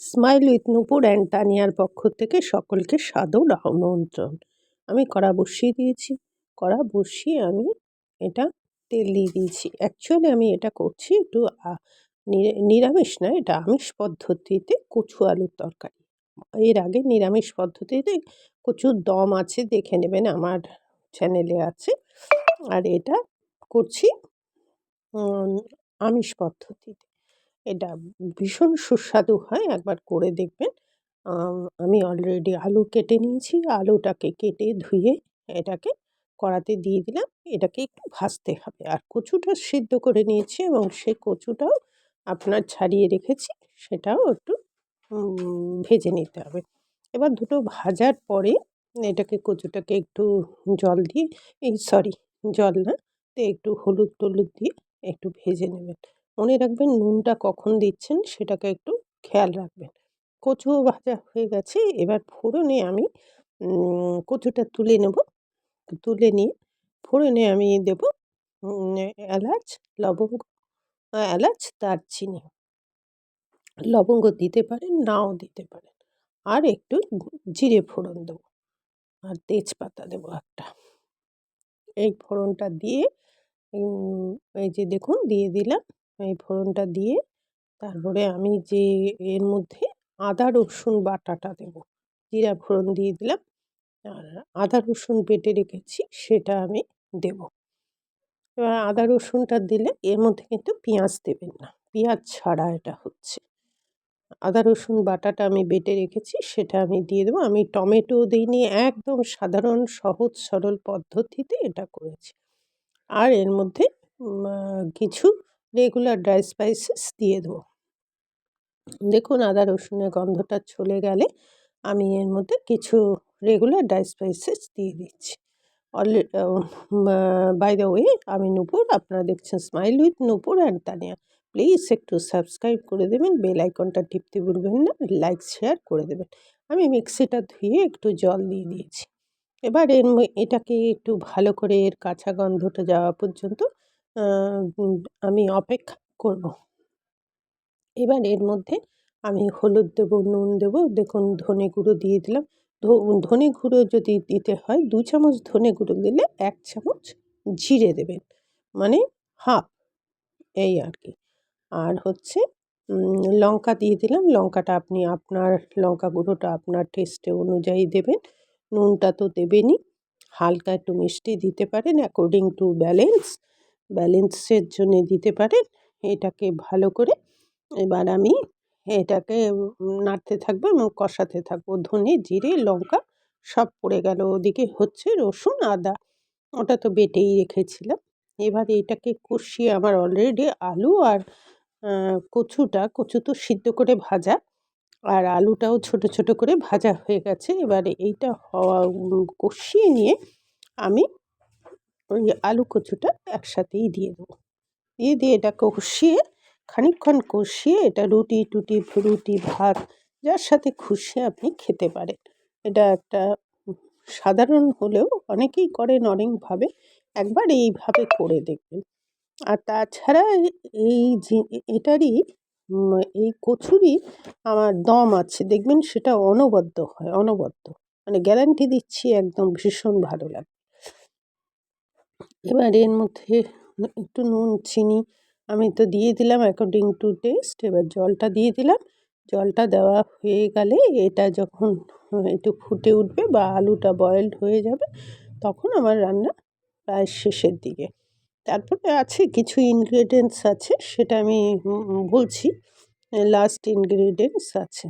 Smile with Nupur and তানিয়ার পক্ষ থেকে সকলকে সাদর আমন্ত্রণ। আমি কড়া বসিয়ে দিয়েছি। কড়া বসিয়ে আমি এটা তেল দিয়ে দিয়েছি। অ্যাকচুয়ালি আমি এটা করছি একটু নিরামিষ না, এটা আমিষ পদ্ধতিতে কচু আলুর তরকারি। এর আগে নিরামিষ পদ্ধতিতে কচুর দম আছে, দেখে নেবেন আমার চ্যানেলে আছে। আর এটা করছি আমিষ পদ্ধতিতে। এটা ভীষণ সুস্বাদু হয়, একবার করে দেখবেন। আমি অলরেডি আলু কেটে নিয়েছি, আলুটাকে কেটে ধুয়ে এটাকে কড়াতে দিয়ে দিলাম। এটাকে একটু ভাজতে হবে। আর কচুটা সিদ্ধ করে নিয়েছি এবং সেই কচুটাও আপনার ছাড়িয়ে রেখেছি, সেটাও একটু ভেজে নিতে হবে। এবার দুটো ভাজার পরে এটাকে কচুটাকে একটু জল দিয়ে, এই সরি, জল না একটু হলুদ টলুদ দিয়ে একটু ভেজে নেবেন। মনে রাখবেন নুনটা কখন দিচ্ছেন সেটাকে একটু খেয়াল রাখবেন। কচু ভাজা হয়ে গেছে, এবার ফোড়নে আমি কচুটা তুলে নেব। তুলে নিয়ে ফোড়নে আমি দেব এলাচ, লবঙ্গ এলাচ, দারচিনি। লবঙ্গ দিতে পারেন, নাও দিতে পারেন। আর একটু জিরে ফোড়ন দেবো, আর তেজপাতা দেবো একটা। এই ফোড়নটা দিয়ে এই যে দেখুন, দিয়ে দিলাম। এই ফোড়নটা দিয়ে তারপরে আমি যে এর মধ্যে আদা, রসুন বাটাটা দেব। জিরা ফোড়ন দিয়ে দিলাম। আর আদা, রসুন বেটে রেখেছি, সেটা আমি দেব। এবার আদা, রসুনটা দিলে এর মধ্যে কিন্তু পেঁয়াজ দেবেন না। পেঁয়াজ ছাড়া এটা হচ্ছে। আদা, রসুন বাটাটা আমি বেটে রেখেছি, সেটা আমি দিয়ে দেবো। আমি টমেটো দিইনি, একদম সাধারণ, সহজ, সরল পদ্ধতিতে এটা করেছি। আর এর মধ্যে কিছু রেগুলার ড্রাই স্পাইসেস দিয়ে দেবো। দেখুন, আদা, রসুনের গন্ধটা চলে গেলে আমি এর মধ্যে কিছু রেগুলার ড্রাই স্পাইসেস দিয়ে দিচ্ছি। অলরেডি বাই দ্য ওয়ে আমি নূপুর, আপনারা দেখছেন smile with Nupur and Tania. Please একটু সাবস্ক্রাইব করে দেবেন বেল আইকনটা টিপতে ভুলবেন না লাইক শেয়ার করে দেবেন। আমি মিক্সিটা ধুয়ে একটু জল দিয়ে দিয়েছি। এবার এর এটাকে একটু ভালো করে এর কাঁচা গন্ধটা যাওয়া পর্যন্ত আমি অপেক্ষা করব। এবার এর মধ্যে আমি হলুদ দেবো, নুন দেবো। দেখুন, ধনে গুঁড়ো দিয়ে দিলাম। ধনে গুঁড়ো যদি দিতে হয়, দু চামচ ধনে গুঁড়ো দিলে এক চামচ জিরে দেবেন। মানে হাফ, এই আর কি। আর হচ্ছে লঙ্কা দিয়ে দিলাম। লঙ্কাটা আপনি আপনার লঙ্কা গুঁড়োটা আপনার টেস্টে অনুযায়ী দেবেন। নুনটা তো দেবেনই। হালকা একটু মিষ্টি দিতে পারেন অ্যাকর্ডিং টু ব্যালেন্স ব্যালেন্সের জন্যে দিতে পারেন। এটাকে ভালো করে এবার আমি এটাকে নাড়তে থাকব এবং কষাতে থাকব। ধনে, জিরে, লঙ্কা সব পড়ে গেল। ওদিকে হচ্ছে রসুন, আদা, ওটা তো বেটেই রেখেছিলাম। এবার এটাকে কষিয়ে আমার অলরেডি আলু আর কচুটা, কচু তো সিদ্ধ করে ভাজা আর আলুটাও ছোট ছোট করে ভাজা হয়ে গেছে। এবারে এইটা হওয়া, কষিয়ে নিয়ে আমি ওই আলু কচুটা একসাথেই দিয়ে দেবো। দিয়ে দিয়ে এটা কষিয়ে, খানিকক্ষণ কষিয়ে এটা রুটি, টুটি রুটি ভাত, যার সাথে খুশি আপনি খেতে পারেন। এটা একটা সাধারণ হলেও অনেকেই করেন অনেকভাবে, একবার এইভাবে করে দেখবেন। আর তাছাড়া এই এটারই এই কচুরই আমার দম আছে, দেখবেন সেটা অনবদ্য হয়, অনবদ্য। মানে গ্যারান্টি দিচ্ছি, একদম ভীষণ ভালো লাগে। এবার এর মধ্যে একটু নুন, চিনি আমি তো দিয়ে দিলাম অ্যাকর্ডিং টু টেস্ট এবার জলটা দিয়ে দিলাম। জলটা দেওয়া হয়ে গেলে এটা যখন একটু ফুটে উঠবে বা আলুটা বয়েলড হয়ে যাবে তখন আমার রান্না প্রায় শেষের দিকে। তারপরে আছে কিছু ইনগ্রেডিয়েন্টস আছে সেটা আমি বলছি। লাস্ট ইনগ্রেডিয়েন্টস আছে।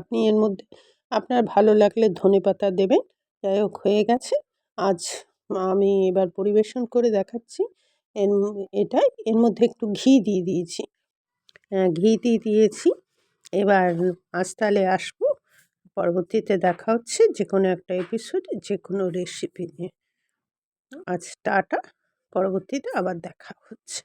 আপনি এর মধ্যে, আপনার ভালো লাগলে ধনে পাতা দেবেন। যাই হোক, হয়ে গেছে। আজ আমি এবার পরিবেশন করে দেখাচ্ছি। এর এটাই এর মধ্যে একটু ঘি দিয়ে দিয়েছি। ঘি দিয়ে দিয়েছি। এবার আজ তাহলে আসব। পরবর্তীতে দেখা হচ্ছে যে কোনো একটা এপিসোডে যে কোনো রেসিপি নিয়ে। আজ টাটা। পরবর্তীতে আবার দেখা হচ্ছে।